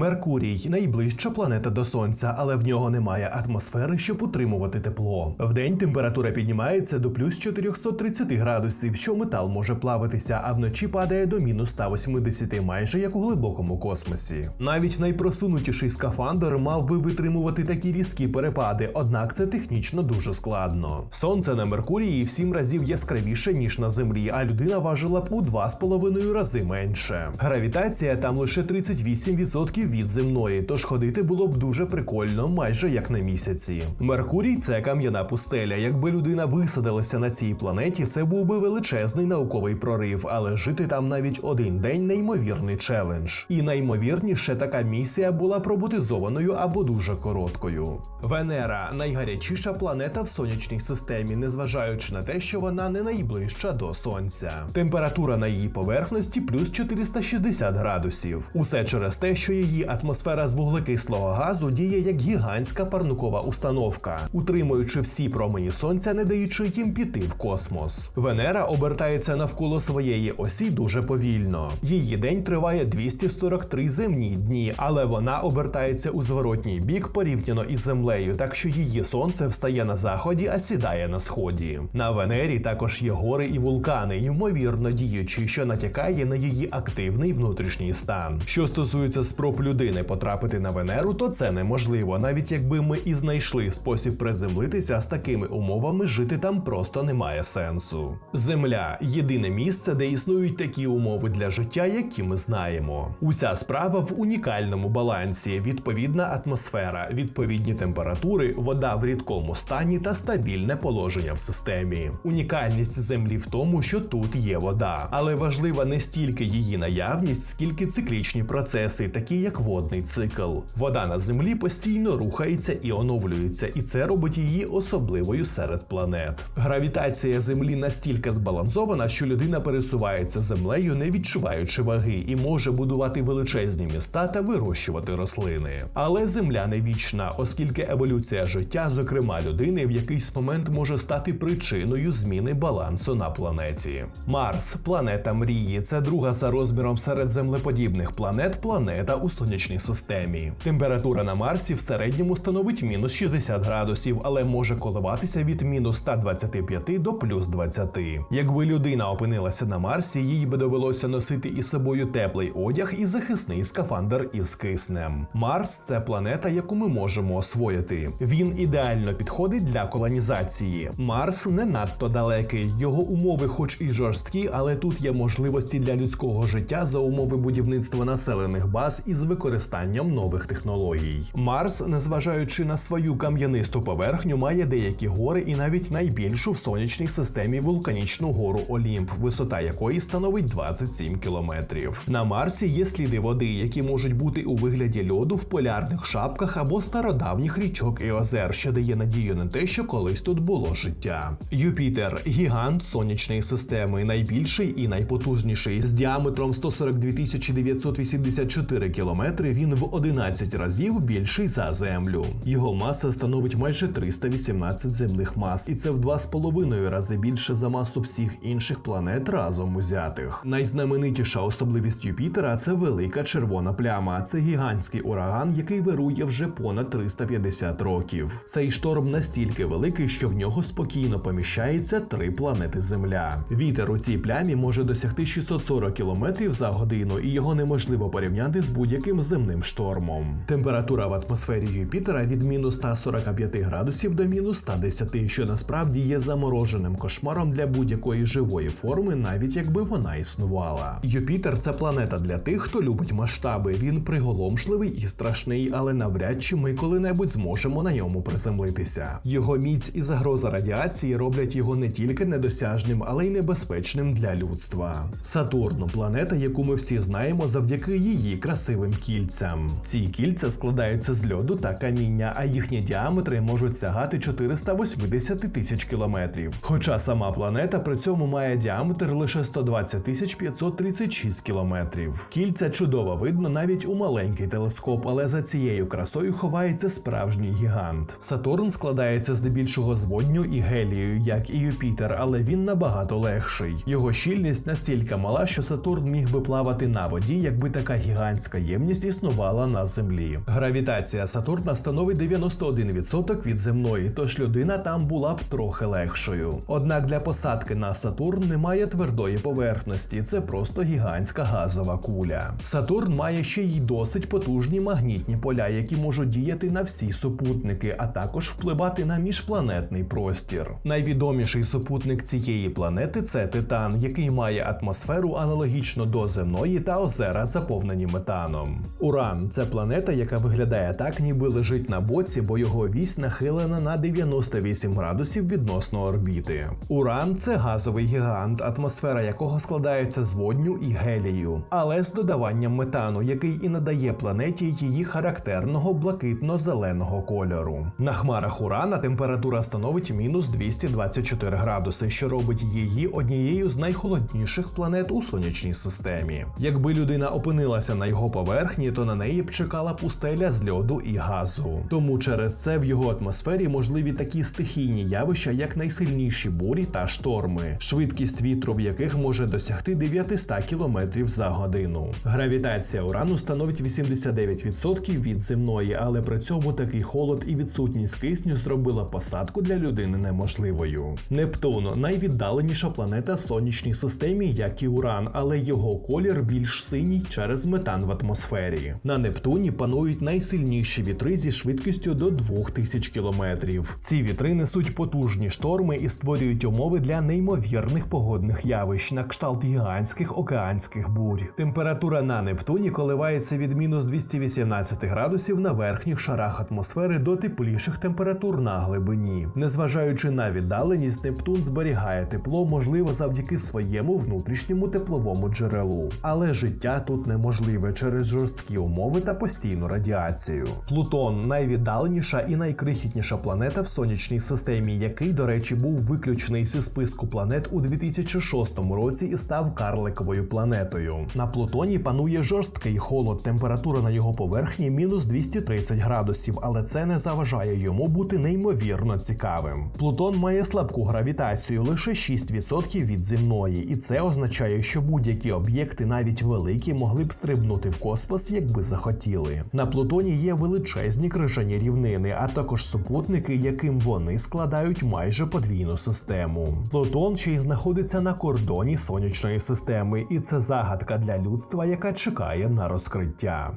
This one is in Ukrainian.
Меркурій найближча планета до Сонця, але в нього немає атмосфери, щоб утримувати тепло. Вдень температура піднімається до плюс 430 градусів, що метал може плавитися, а вночі падає до мінус 180, майже як у глибокому космосі. Навіть найпросунутіший скафандр мав би витримувати такі різкі перепади, однак це технічно дуже складно. Сонце на Меркурії в сім разів яскравіше ніж на Землі, а людина важила б у 2,5 рази менше. Гравітація там лише 38% від земної, тож ходити було б дуже прикольно, майже як на місяці. Меркурій це кам'яна пустеля. Якби людина висадилася на цій планеті, це був би величезний науковий прорив, але жити там навіть один день неймовірний челендж. І найімовірніше така місія була роботизованою або дуже короткою. Венера найгарячіша планета в сонячній системі, незважаючи на те, що вона не найближча до сонця. Температура на її поверхності плюс 460 градусів. Усе через те, що її атмосфера з вуглекислого газу діє як гігантська парникова установка, утримуючи всі промені сонця, не даючи їм піти в космос. Венера обертається навколо своєї осі дуже повільно. Її день триває 243 земні дні, але вона обертається у зворотній бік порівняно із землею, так що її сонце встає на заході, а сідає на сході. На Венері також є гори і вулкани, ймовірно діючі, що натякає на її активний внутрішній стан. Що стосується спроб людини потрапити на Венеру, то це неможливо. Навіть якби ми і знайшли спосіб приземлитися з такими умовами, жити там просто немає сенсу. Земля єдине місце, де існують такі умови для життя, які ми знаємо. Уся справа в унікальному балансі: відповідна атмосфера, відповідні температури, вода в рідкому стані та стабільне положення в системі. Унікальність землі в тому, що тут є вода, але важлива не стільки її наявність, скільки циклічні процеси, такі як водний цикл. Вода на землі постійно рухається і оновлюється, і це робить її особливою серед планет. Гравітація Землі настільки збалансована, що людина пересувається землею, не відчуваючи ваги, і може будувати величезні міста та вирощувати рослини. Але земля не вічна, оскільки еволюція життя, зокрема людини, в якийсь момент може стати причиною зміни балансу на планеті. Марс, планета мрії, це друга за розміром серед землеподібних планет планета у сонячній системі. Температура на Марсі в середньому становить мінус 60 градусів, але може коливатися від мінус 125 до плюс 20. Якби людина опинилася на Марсі, їй би довелося носити із собою теплий одяг і захисний скафандр із киснем. Марс це планета, яку ми можемо освоїти. Він ідеально підходить для колонізації. Марс не надто далекий. Його умови, хоч і жорсткі, але тут є можливості для людського життя за умови будівництва населених баз і із використанням нових технологій. Марс, незважаючи на свою кам'янисту поверхню, має деякі гори і навіть найбільшу в сонячній системі вулканічну гору Олімп, висота якої становить 27 кілометрів. На Марсі є сліди води, які можуть бути у вигляді льоду в полярних шапках або стародавніх річок і озер, що дає надію на те, що колись тут було життя. Юпітер гігант сонячної системи, найбільший і найпотужніший з діаметром 142 984 кілометри. Він в 11 разів більший за землю. Його маса становить майже 318 земних мас, і це в 2,5 рази більше за масу всіх інших планет разом узятих. Найзнаменитіша особливість Юпітера це велика червона пляма. Це гігантський ураган, який вирує вже понад 350 років. Цей шторм настільки великий, що в нього спокійно поміщається три планети Земля. Вітер у цій плямі може досягти 640 км за годину, і його неможливо порівняти з будь-яким земним штормом. Температура в атмосфері Юпітера від мінус 145 градусів до мінус 110, що насправді є замороженим кошмаром для будь-якої живої форми, навіть якби вона існувала. Юпітер це планета для тих, хто любить масштаби. Він приголомшливий і страшний, але навряд чи ми коли-небудь зможемо на ньому приземлитися. Його міць і загроза радіації роблять його не тільки недосяжним, але й небезпечним для людства. Сатурн планета, яку ми всі знаємо завдяки її красивим кільцям. Ці кільця складаються з льоду та каміння, а їхні діаметри можуть сягати 480 тисяч кілометрів. Хоча сама планета при цьому має діаметр лише 120 тисяч 536 кілометрів. Кільця чудово видно навіть у маленький телескоп, але за цією красою ховається справжній гігант. Сатурн складається здебільшого з водню і гелію, як і Юпітер, але він набагато легший. Його щільність настільки мала, що Сатурн міг би плавати на воді, якби така гігантська ємність активність існувала на Землі. Гравітація Сатурна становить 91% від земної, тож людина там була б трохи легшою. Однак для посадки на Сатурн немає твердої поверхності, це просто гігантська газова куля. Сатурн має ще й досить потужні магнітні поля, які можуть діяти на всі супутники, а також впливати на міжпланетний простір. Найвідоміший супутник цієї планети це Титан, який має атмосферу аналогічно до земної та озера, заповнені метаном. Уран це планета, яка виглядає так, ніби лежить на боці, бо його вісь нахилена на 98 градусів відносно орбіти. Уран це газовий гігант, атмосфера якого складається з водню і гелію, але з додаванням метану, який і надає планеті її характерного блакитно-зеленого кольору. На хмарах Урана температура становить мінус 224 градуси, що робить її однією з найхолодніших планет у сонячній системі. Якби людина опинилася на його поверхні, то на неї б чекала пустеля з льоду і газу. Тому через це в його атмосфері можливі такі стихійні явища, як найсильніші бурі та шторми, швидкість вітру в яких може досягти 900 км за годину. Гравітація урану становить 89% від земної, але при цьому такий холод і відсутність кисню зробила посадку для людини неможливою. Нептун найвіддаленіша планета в сонячній системі, як і Уран, але його колір більш синій через метан в атмосфері. На Нептуні панують найсильніші вітри зі швидкістю до 2000 км. Ці вітри несуть потужні шторми і створюють умови для неймовірних погодних явищ на кшталт гігантських океанських бурь. Температура на Нептуні коливається від мінус 218 градусів на верхніх шарах атмосфери до тепліших температур на глибині. Незважаючи на віддаленість, Нептун зберігає тепло, можливо, завдяки своєму внутрішньому тепловому джерелу. Але життя тут неможливе через жорсткі умови та постійну радіацію. Плутон найвіддаленіша і найкрихітніша планета в сонячній системі, який, до речі, був виключений зі списку планет у 2006 році і став карликовою планетою. На Плутоні панує жорсткий холод, температура на його поверхні мінус 230 градусів, але це не заважає йому бути неймовірно цікавим. Плутон має слабку гравітацію, лише 6% від земної, і це означає, що будь-які об'єкти, навіть великі, могли б стрибнути в космос, якби захотіли. На Плутоні є величезні крижані рівнини, а також супутники, яким вони складають майже подвійну систему. Плутон ще й знаходиться на кордоні сонячної системи, і це загадка для людства, яка чекає на розкриття.